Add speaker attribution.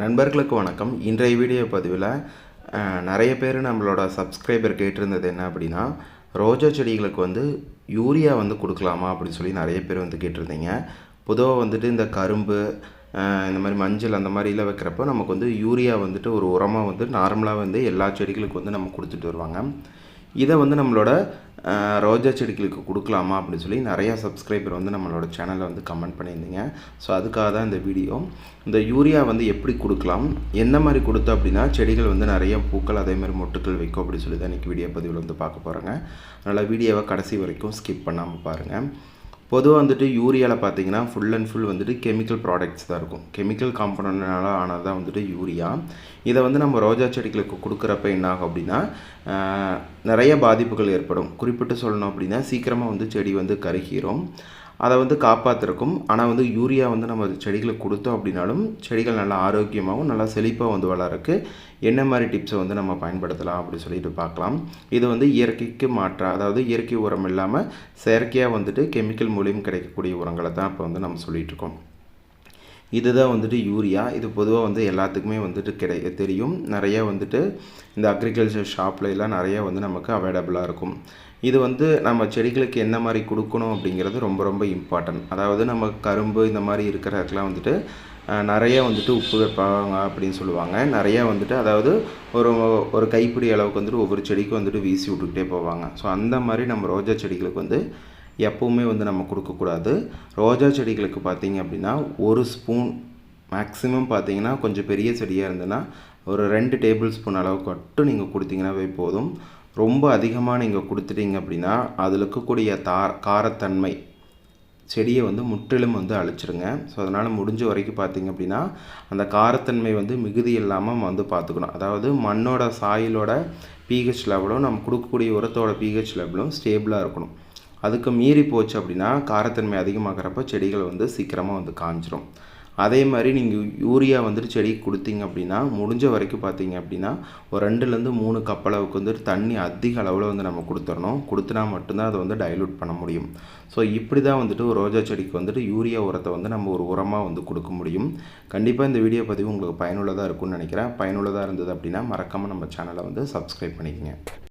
Speaker 1: நண்பர்களுக்கு வணக்கம். இன்றைய வீடியோ பதிவில் நிறைய பேர் நம்மளோட சப்ஸ்கிரைபர் கேட்டிருந்தது என்ன அப்படின்னா ரோஜா செடிகளுக்கு வந்து யூரியா வந்து கொடுக்கலாமா அப்படின்னு சொல்லி நிறைய பேர் வந்து கேட்டிருந்தீங்க. பொதுவாக வந்துட்டு இந்த கரும்பு இந்த மாதிரி மஞ்சள் அந்த மாதிரிலாம் வைக்கிறப்போ நமக்கு வந்து யூரியா வந்துட்டு ஒரு உரமாக வந்து நார்மலாக வந்து எல்லா செடிகளுக்கும் வந்து நம்ம கொடுத்துட்டு வருவாங்க. இதை வந்து நம்மளோட ரோஜா செடிகளுக்கு கொடுக்கலாமா அப்படின்னு சொல்லி நிறையா சப்ஸ்கிரைபர் வந்து நம்மளோட சேனலில் வந்து கமெண்ட் பண்ணியிருந்தீங்க. ஸோ அதுக்காக தான் இந்த வீடியோ இந்த யூரியா வந்து எப்படி கொடுக்கலாம்? என்ன மாதிரி கொடுத்தோம் அப்படின்னா செடிகள் வந்து நிறைய பூக்கள் அதே மாதிரி மொட்டுக்கள் வைக்கும் அப்படின்னு சொல்லி தான் இன்றைக்கி வீடியோ பதிவில் வந்து பார்க்க போகிறேங்க அதனால் வீடியோவை கடைசி வரைக்கும் ஸ்கிப் பண்ணாமல் பாருங்கள் பொதுவாக வந்துட்டு யூரியாவில் பார்த்தீங்கன்னா ஃபுல் அண்ட் ஃபுல் வந்துட்டு கெமிக்கல் ப்ராடக்ட்ஸ் தான் இருக்கும். கெமிக்கல் காம்பனண்ட்னால ஆனது தான் வந்துட்டு யூரியா. இதை வந்து நம்ம ரோஜா செடிகளுக்கு கொடுக்குறப்ப என்ன ஆகும் அப்படின்னா நிறைய பாதிப்புகள் ஏற்படும். குறிப்பிட்டு சொல்லணும் அப்படின்னா சீக்கிரமாக வந்து செடி வந்து கருகிரும். அதை வந்து காப்பாற்றிருக்கும் ஆனால் வந்து யூரியா வந்து நம்ம செடிகளுக்கு கொடுத்தோம் அப்படின்னாலும் செடிகள் நல்லா ஆரோக்கியமாகவும் நல்லா செழிப்பாக வந்து வளரக்கு என்ன மாதிரி டிப்ஸை வந்து நம்ம பயன்படுத்தலாம் அப்படின்னு சொல்லிட்டு பார்க்கலாம். இது வந்து இயற்கைக்கு மாற்ற அதாவது இயற்கை உரம் இல்லாமல் செயற்கையாக வந்துட்டு கெமிக்கல் மூலியம் கிடைக்கக்கூடிய உரங்களை தான் இப்போ வந்து நம்ம சொல்லிகிட்ருக்கோம் இருக்கோம். இதுதான் வந்துட்டு யூரியா. இது பொதுவாக வந்து எல்லாத்துக்குமே வந்துட்டு கிடை தெரியும். நிறைய வந்துட்டு இந்த அக்ரிகல்ச்சர் ஷாப்ல எல்லாம் நிறைய வந்து நமக்கு அவைலபிளாக இருக்கும். இது வந்து நம்ம செடிகளுக்கு என்ன மாதிரி கொடுக்கணும் அப்படிங்கிறது ரொம்ப ரொம்ப இம்பார்ட்டன்ட் அதாவது நம்ம கரும்பு இந்த மாதிரி இருக்கிறதுக்கெலாம் வந்துட்டு நிறைய வந்துட்டு உப்பு வைப்பாங்க அப்படின்னு சொல்லுவாங்க. நிறைய வந்துட்டு அதாவது ஒரு ஒரு கைப்பிடி அளவுக்கு வந்துட்டு ஒவ்வொரு செடிக்கும் வந்துட்டு வீசி விட்டுக்கிட்டே போவாங்க. ஸோ அந்த மாதிரி நம்ம ரோஜா செடிகளுக்கு வந்து எப்பவுமே வந்து நம்ம கொடுக்கக்கூடாது. ரோஜா செடிகளுக்கு பார்த்தீங்க அப்படின்னா ஒரு ஸ்பூன் மேக்ஸிமம் பார்த்தீங்கன்னா கொஞ்சம் பெரிய செடியாக இருந்ததுன்னா ஒரு ரெண்டு டேபிள் ஸ்பூன் அளவுக்கு மட்டும் நீங்கள் கொடுத்தீங்கன்னாவே போதும். ரொம்ப அதிகமாக நீங்கள் கொடுத்துட்டீங்க அப்படின்னா அதில் இருக்கக்கூடிய தார் காரத்தன்மை செடியை வந்து முற்றிலும் வந்து அழிச்சிருங்க. ஸோ அதனால் முடிஞ்ச வரைக்கும் பார்த்தீங்க அப்படின்னா அந்த காரத்தன்மை வந்து மிகுதி இல்லாமல் வந்து பார்த்துக்கணும். அதாவது மண்ணோட சாயிலோட பிஹெச் லெவலும் நம்ம கொடுக்கக்கூடிய உரத்தோட பிஹெச் லெவலும் ஸ்டேபிளாக இருக்கணும். அதுக்கு மீறி போச்சு அப்படின்னா காரத்தன்மை அதிகமாகிறப்ப செடிகள் வந்து சீக்கிரமாக வந்து காஞ்சிரும். அதே மாதிரி நீங்கள் யூரியா வந்துட்டு செடிக்கு கொடுத்தீங்க அப்படின்னா முடிஞ்ச வரைக்கும் பார்த்தீங்க அப்படின்னா ஒரு ரெண்டுலேருந்து மூணு கப் அளவுக்கு வந்துட்டு தண்ணி அதிக அளவில் வந்து நம்ம கொடுத்துடணும் கொடுத்துனா மட்டும்தான் அதை வந்து டைலூட் பண்ண முடியும். ஸோ இப்படி தான் வந்துட்டு ஒரு ரோஜா செடிக்கு வந்துட்டு யூரியா உரத்தை வந்து நம்ம ஒரு உரமாக வந்து கொடுக்க முடியும். கண்டிப்பாக இந்த வீடியோ பதிவு உங்களுக்கு பயனுள்ளதாக இருக்கும்னு நினைக்கிறேன். பயனுள்ளதாக இருந்தது அப்படின்னா மறக்காமல் நம்ம சேனலை வந்து சப்ஸ்கிரைப் பண்ணிக்கங்க.